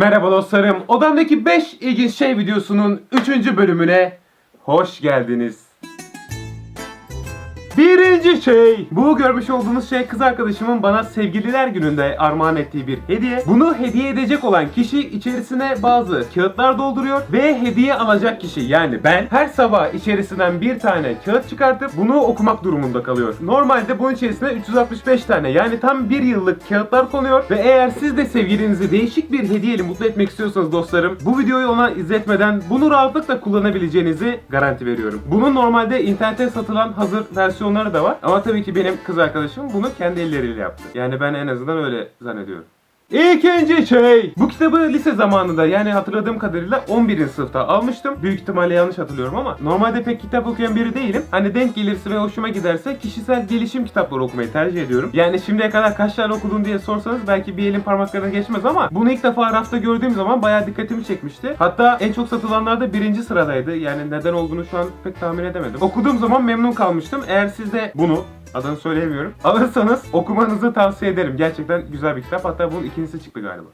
Merhaba dostlarım. Odamdaki 5 ilginç şey videosunun 3. bölümüne hoş geldiniz. Birinci şey. Bu görmüş olduğunuz şey kız arkadaşımın bana sevgililer gününde armağan ettiği bir hediye. Bunu hediye edecek olan kişi içerisine bazı kağıtlar dolduruyor ve hediye alacak kişi yani ben her sabah içerisinden bir tane kağıt çıkartıp bunu okumak durumunda kalıyor. Normalde bunun içerisine 365 tane yani tam bir yıllık kağıtlar konuyor ve eğer siz de sevgilinizi değişik bir hediyeyle mutlu etmek istiyorsanız dostlarım bu videoyu ona izletmeden bunu rahatlıkla kullanabileceğinizi garanti veriyorum. Bunun normalde internette satılan hazır versiyonları da var ama tabii ki benim kız arkadaşım bunu kendi elleriyle yaptı. Yani ben en azından öyle zannediyorum. İkinci şey. Bu kitabı lise zamanında yani hatırladığım kadarıyla 11. sınıfta almıştım. Büyük ihtimalle yanlış hatırlıyorum ama normalde pek kitap okuyan biri değilim. Hani denk gelirse ve hoşuma giderse kişisel gelişim kitapları okumayı tercih ediyorum. Yani şimdiye kadar kaç tane okudun diye sorsanız belki bir elin parmaklarına geçmez ama bunu ilk defa rafta gördüğüm zaman bayağı dikkatimi çekmişti. Hatta en çok satılanlarda birinci sıradaydı. Yani neden olduğunu şu an pek tahmin edemedim. Okuduğum zaman memnun kalmıştım. Eğer siz de bunu adını söyleyemiyorum. Alırsanız okumanızı tavsiye ederim. Gerçekten güzel bir kitap. Hatta bunun ikincisi çıktı galiba.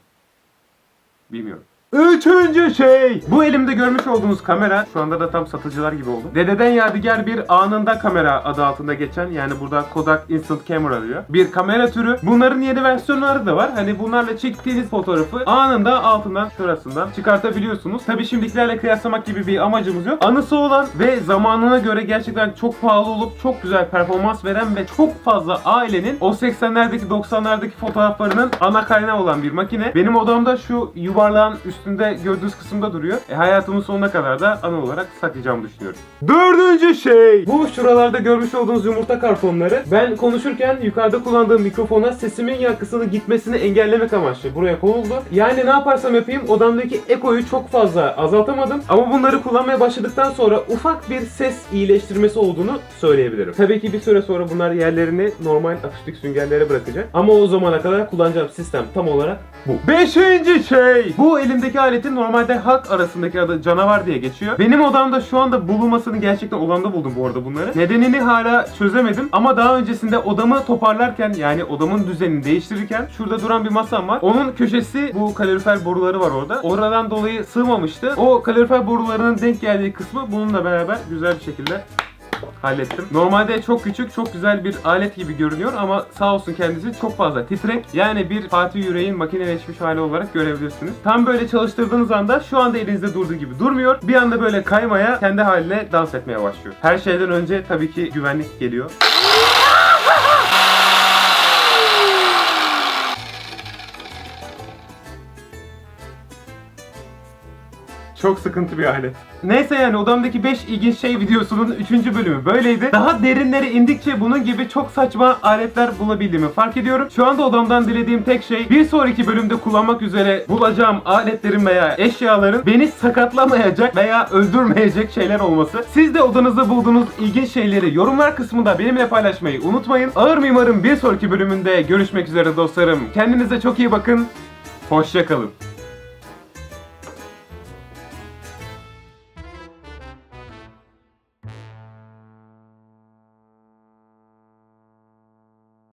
Bilmiyorum. Üçüncü şey. Bu elimde görmüş olduğunuz kamera şu anda da tam satıcılar gibi oldu. Dededen yadigar bir anında kamera adı altında geçen yani burada Kodak Instant Camera diyor. Bir kamera türü. Bunların yeni versiyonları da var. Hani bunlarla çektiğiniz fotoğrafı anında altından şurasından çıkartabiliyorsunuz. Tabi şimdikilerle kıyaslamak gibi bir amacımız yok. Anısı olan ve zamanına göre gerçekten çok pahalı olup çok güzel performans veren ve çok fazla ailenin o 80'lerdeki 90'lardaki fotoğraflarının ana kaynağı olan bir makine. Benim odamda şu yuvarlağın üstünde gördüğünüz kısımda duruyor. E, hayatımın sonuna kadar da anı olarak saklayacağımı düşünüyorum. Dördüncü şey. Bu şuralarda görmüş olduğunuz yumurta kartonları. Ben konuşurken yukarıda kullandığım mikrofona sesimin yankısını gitmesini engellemek amaçlı buraya konuldu. Yani ne yaparsam yapayım odamdaki ekoyu çok fazla azaltamadım. Ama bunları kullanmaya başladıktan sonra ufak bir ses iyileştirmesi olduğunu söyleyebilirim. Tabii ki bir süre sonra bunlar yerlerini normal akustik süngerlere bırakacak. Ama o zamana kadar kullanacağım sistem tam olarak bu. Beşinci şey. Bu elimdeki aletin normalde halk arasındaki adı canavar diye geçiyor. Benim odamda şu anda bulunmasını gerçekten odamda buldum bu arada bunları. Nedenini hala çözemedim ama daha öncesinde odamı toparlarken yani odamın düzenini değiştirirken şurada duran bir masam var. Onun köşesi bu kalorifer boruları var orada. Oradan dolayı sığmamıştı. O kalorifer borularının denk geldiği kısmı bununla beraber güzel bir şekilde hallettim. Normalde çok küçük, çok güzel bir alet gibi görünüyor ama sağ olsun kendisi çok fazla titrek. Yani bir Fatih Yüreğin makineleşmiş hali olarak görebilirsiniz. Tam böyle çalıştırdığınız anda şu anda elinizde durduğu gibi durmuyor. Bir anda böyle kaymaya, kendi haline dans etmeye başlıyor. Her şeyden önce tabii ki güvenlik geliyor. Çok sıkıntı bir alet. Neyse yani odamdaki 5 ilginç şey videosunun 3. bölümü böyleydi. Daha derinlere indikçe bunun gibi çok saçma aletler bulabildiğimi fark ediyorum. Şu anda odamdan dilediğim tek şey bir sonraki bölümde kullanmak üzere bulacağım aletlerin veya eşyaların beni sakatlamayacak veya öldürmeyecek şeyler olması. Siz de odanızda bulduğunuz ilginç şeyleri yorumlar kısmında benimle paylaşmayı unutmayın. Ağır Mimar'ın bir sonraki bölümünde görüşmek üzere dostlarım. Kendinize çok iyi bakın. Hoşçakalın.